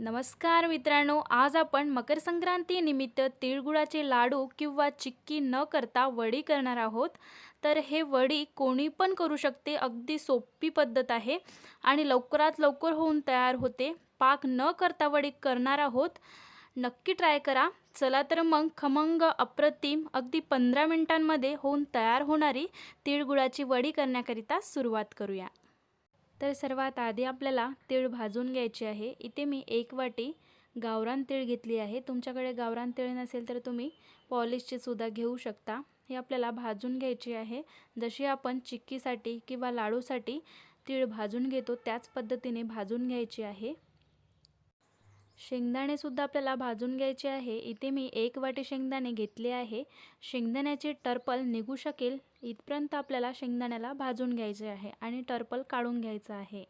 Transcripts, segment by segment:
नमस्कार मित्रांनो आज आपण मकर संक्रांतीनिमित्त तिळगुळाचे लाडू किंवा चिक्की न करता वडी करणार आहोत. तर हे वडी कोणी पण करू शकते अगदी सोपी पद्धत आहे आणि लवकरात लवकर होऊन तयार होते. पाक न करता वडी करणार आहोत. नक्की ट्राय करा. चला तर मग खमंग अप्रतिम अगदी पंधरा मिनिटांमध्ये होऊन तयार होणारी तिळगुळाची वडी करण्याकरिता सुरुवात करूया. तर सर्वात आधी आपल्याला तीळ भाजून घ्यायची आहे. इथे मी एक वाटी गावरान तीळ घेतली आहे. तुमच्याकडे गावरान तीळ नसेल तर तुम्ही पॉलिशचे सुद्धा घेऊ शकता. हे आपल्याला भाजून घ्यायची आहे. जशी आपण चिक्कीसाठी किंवा लाडूसाठी तीळ भाजून घेतो त्याच पद्धतीने भाजून घ्यायची आहे. शेंगदाणेसुद्धा आपल्याला भाजून घ्यायचे आहे. इथे मी एक वाटी शेंगदाणे घेतले आहे. शेंगदाण्याचे टर्पल निघू शकेल. इथपर्यंत आपल्याला शेंगदाण्याला भाजून घ्यायचे आहे आणि टर्पल काढून घ्यायचं आहे.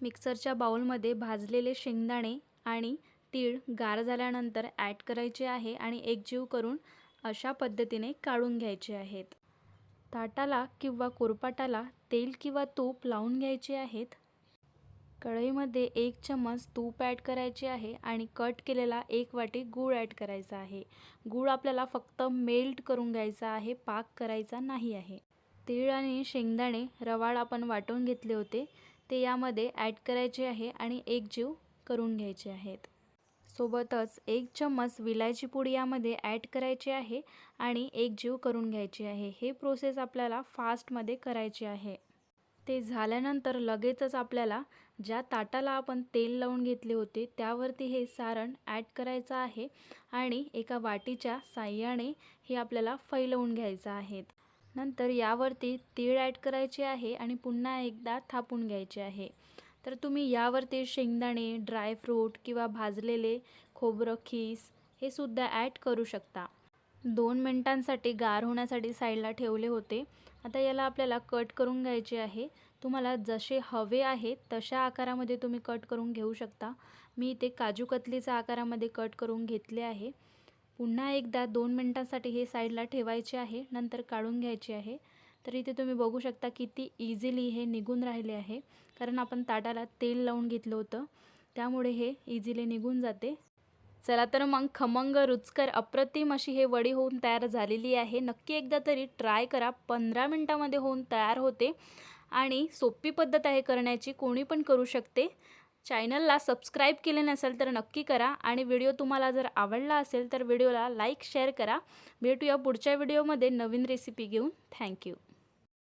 मिक्सरच्या बाउलमध्ये भाजलेले शेंगदाणे आणि तीळ गार झाल्यानंतर ॲड करायचे आहे आणि एकजीव करून अशा पद्धतीने काढून घ्यायचे आहेत. ताटाला किंवा कोरपाटाला तेल किंवा तूप लावून घ्यायचे आहेत. कढईमध्ये एक चम्मच तूप ॲड करायचे आहे आणि कट केलेला एक वाटी गूळ ॲड करायचा आहे. गूळ आपल्याला फक्त मेल्ट करून घ्यायचा आहे पाक करायचा नाही आहे. तीळ आणि शेंगदाणे रवाळ आपण वाटून घेतले होते ते यामध्ये ॲड करायचे आहे आणि एक जीव करून घ्यायचे आहेत. सोबतच एक चम्मच विलायची पूड यामध्ये ॲड करायची आहे आणि एक जीव करून घ्यायची आहे. हे प्रोसेस आपल्याला फास्टमध्ये करायची आहे. ते झाल्यानंतर लगेचच आपल्याला ज्या ताटाला आपण तेल लावून घेतले होते त्यावरती हे सारण ॲड करायचं आहे आणि एका वाटीच्या साह्याने हे आपल्याला फैलवून घ्यायचं आहे. नंतर यावरती तीळ ॲड करायचे आहे आणि पुन्हा एकदा थापून घ्यायचे आहे. तर तुम्ही यावरती शेंगदाणे ड्रायफ्रूट किंवा भाजलेले खोबरं खीस हे सुद्धा ॲड करू शकता. दोन मिनटांसाठी गार होण्यासाठी साईडला ठेवले होते. आता याला आपल्याला कट करून घ्यायचे आहे. तुम्हाला जसे हवे आहेत तशा आकारामध्ये तुम्ही कट करून घेऊ शकता. मी इथे काजू कतलीच्या आकारामध्ये कट करून घेतले आहे. पुन्हा एकदा दोन मिनटांसाठी हे साईडला ठेवायचे आहे. नंतर काढून घ्यायचे आहे. तर इथे तुम्ही बघू शकता किती इझिली हे निघून राहिले आहे. कारण आपण ताटाला तेल लावून घेतलं होतं. त्यामुळे हे इझिली निघून जाते. चला तर मग खमंग रुचकर अप्रतिम अशी हे वडी होऊन तयार झालेली आहे. नक्की एकदा तरी ट्राय करा. पंधरा मिनटामध्ये होऊन तयार होते. आणि सोपी पद्धत आहे करण्याची. कोणी पण करू शकते. चॅनलला सबस्क्राईब केले नसेल तर नक्की करा. आणि व्हिडिओ तुम्हाला जर आवडला असेल तर व्हिडिओला लाईक शेअर करा. भेटूया पुढच्या व्हिडिओमध्ये नवीन रेसिपी घेऊन. थँक्यू.